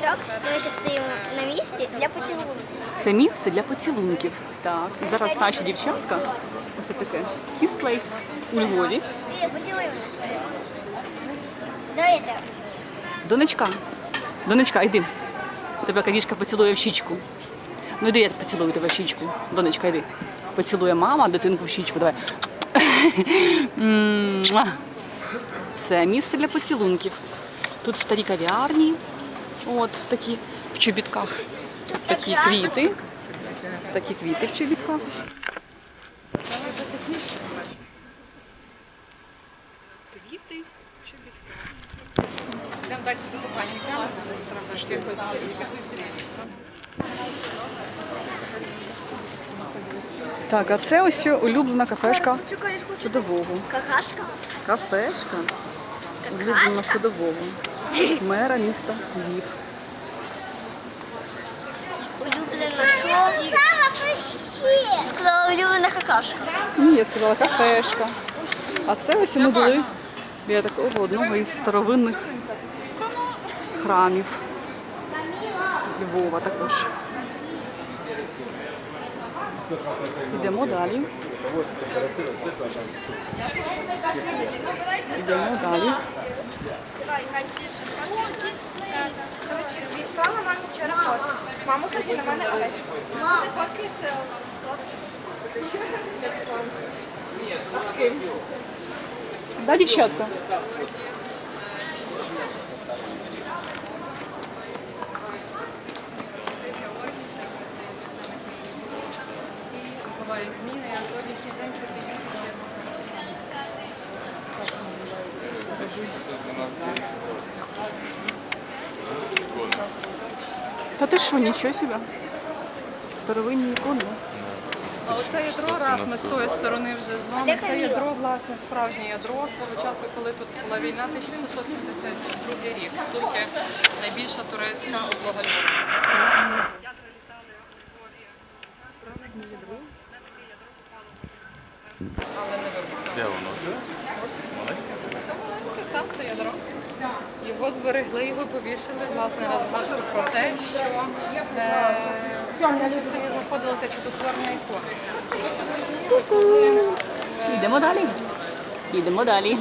дівчаток. Ми ще стоїмо на місці для поцілунку. Це місце для поцілунків. Так, і зараз наші дівчатка. Ось таке Kiss Place у Львові. Поцілуємо. Донечка, донечка, йди. Тебе кадішка поцілує в щічку. Ну йди, я поцілую тебе в щічку. Донечка, йди. Поцілує мама дитинку в щічку. Давай. Це місце для поцілунків. Тут старі кав'ярні, от такі в чобітках. Такі квіти. Такі квіти в чобітках. Квіти в чобітках. Далі Так, а це ось улюблена кафешка садового. Какашка. Кафешка. Улюблена садового. Мера міста Львів. Улюблена почти. Сказала улюблена какашка. Ні, я сказала кафешка. А це ось ми були біля такого одного із старовинних храмів Львова також. Йдемо далі. Йдемо далі. Відслала мамі вчора фото. Мама сьогодні на мене олег. Мам, Фоткаєшся з хлопцем? А з ким? Да, дівчатка? буває зміни, а сьогоднішній день це Та ти що, нічого собі? Старовинні ікони. А оце ядро, раз ми з тої сторони вже з вами, це ядро, власне, справжнє ядро свого часу, коли тут була війна, 1772 рік. Турки найбільша турецька облога Львова. Але не вибухнуло. Де воно? Там це ядро. Його зберегли, його повішали, власне, на згадку про те, що е, в цьому частині знаходилася чудотворна ікона. Йдемо далі. Йдемо далі.